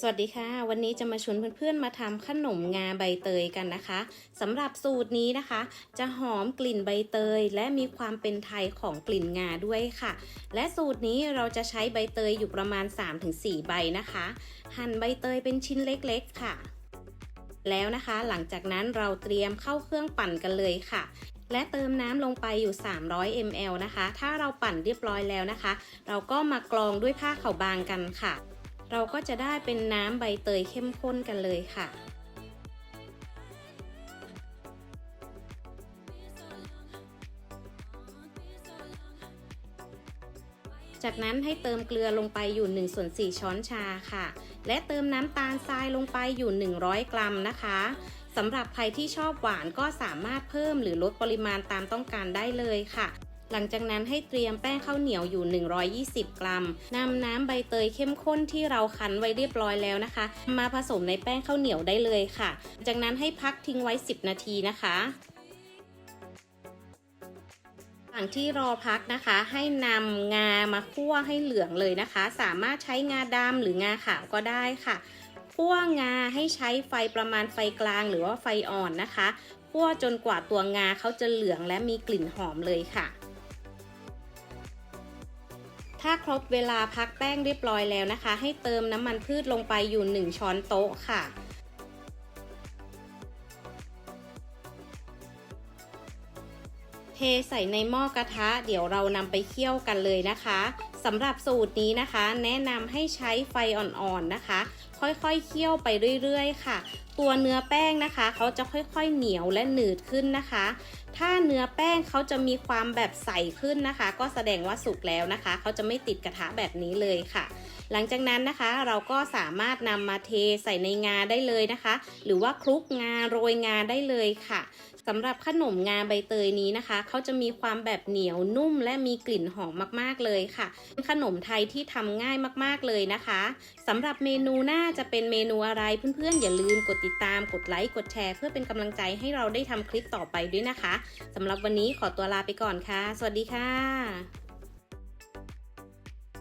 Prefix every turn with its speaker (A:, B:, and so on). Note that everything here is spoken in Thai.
A: สวัสดีค่ะ วันนี้จะมาชวนเพื่อนๆมาทำขนมงาใบเตยกันนะคะสำหรับสูตรนี้นะคะ จะหอมกลิ่นใบเตย และมีความเป็นไทยของกลิ่นงาด้วยค่ะ และสูตรนี้เราจะใช้ใบเตยอยู่ประมาณ 3-4 ใบนะคะ หั่นใบเตยเป็นชิ้นเล็กๆค่ะ แล้วนะคะหลังจากนั้นเราเตรียมเข้าเครื่องปั่นกันเลยค่ะและเติมน้ำลงไปอยู่ 300 ml นะคะ ถ้าเราปั่นเรียบร้อยแล้วนะคะ เราก็มากรองด้วยผ้าขาวบางกันค่ะ เราก็จะได้เป็นน้ำใบเตยเข้มข้นกันเลยค่ะ จากนั้นให้เติมเกลือลงไปอยู่1ส่วน4ช้อนชาค่ะ และเติมน้ำตาลทรายลงไปอยู่ 100 กรัมนะคะสำหรับใครที่ชอบหวานก็สามารถเพิ่มหรือลดปริมาณตามต้องการได้เลยค่ะ หลังจากนั้นให้เตรียมแป้งข้าวเหนียวอยู่ 120 กรัมนำน้ำใบเตยเข้มข้นที่เราคั้นไว้เรียบร้อยแล้วนะคะ มาผสมในแป้งข้าวเหนียวได้เลยค่ะ จากนั้นให้พักทิ้งไว้ 10 นาทีนะคะหว่างที่รอพักนะคะให้นำงามาคั่วให้เหลืองเลยนะคะ สามารถใช้งาดำหรืองาขาวก็ได้ค่ะคั่วงาให้ใช้ไฟประมาณไฟกลางหรือว่าไฟอ่อนนะคะคั่วจนกว่าตัวงาเขาจะเหลืองและมีกลิ่นหอมเลยค่ะ ถ้าครบเวลาพักแป้งเรียบร้อยแล้วนะคะ ให้เติมน้ำมันพืชลงไปอยู่ 1 ช้อนโต๊ะค่ะเทใส่ในหม้อกระทะ เดี๋ยวเรานำไปเคี่ยวกันเลยนะคะสำหรับสูตรนี้นะคะ แนะนำให้ใช้ไฟอ่อนๆนะคะ ค่อยๆเคี่ยวไปเรื่อยๆ ค่ะ ตัวเนื้อแป้งนะคะ เขาจะค่อยๆเหนียวและหนืดขึ้นนะคะ ถ้าเนื้อแป้งเขาจะมีความแบบใสขึ้นนะคะ ก็แสดงว่าสุกแล้วนะคะ เขาจะไม่ติดกระทะแบบนี้เลยค่ะ หลังจากนั้นนะคะ เราก็สามารถนำมาเทใส่ในงาได้เลยนะคะ หรือว่าคลุกงาโรยงาได้เลยค่ะสำหรับขนมงาใบเตยนี้นะคะ เขาจะมีความแบบเหนียวนุ่มและมีกลิ่นหอมมากๆเลยค่ะเป็นขนมไทยที่ทำง่ายมากๆเลยนะคะสำหรับเมนูหน้าจะเป็นเมนูอะไรเพื่อนๆ อย่าลืมกดติดตามกดไลค์กดแชร์ เพื่อเป็นกำลังใจให้เราได้ทำคลิปต่อไปด้วยนะคะสำหรับวันนี้ขอตัวลาไปก่อนค่ะ สวัสดีค่ะ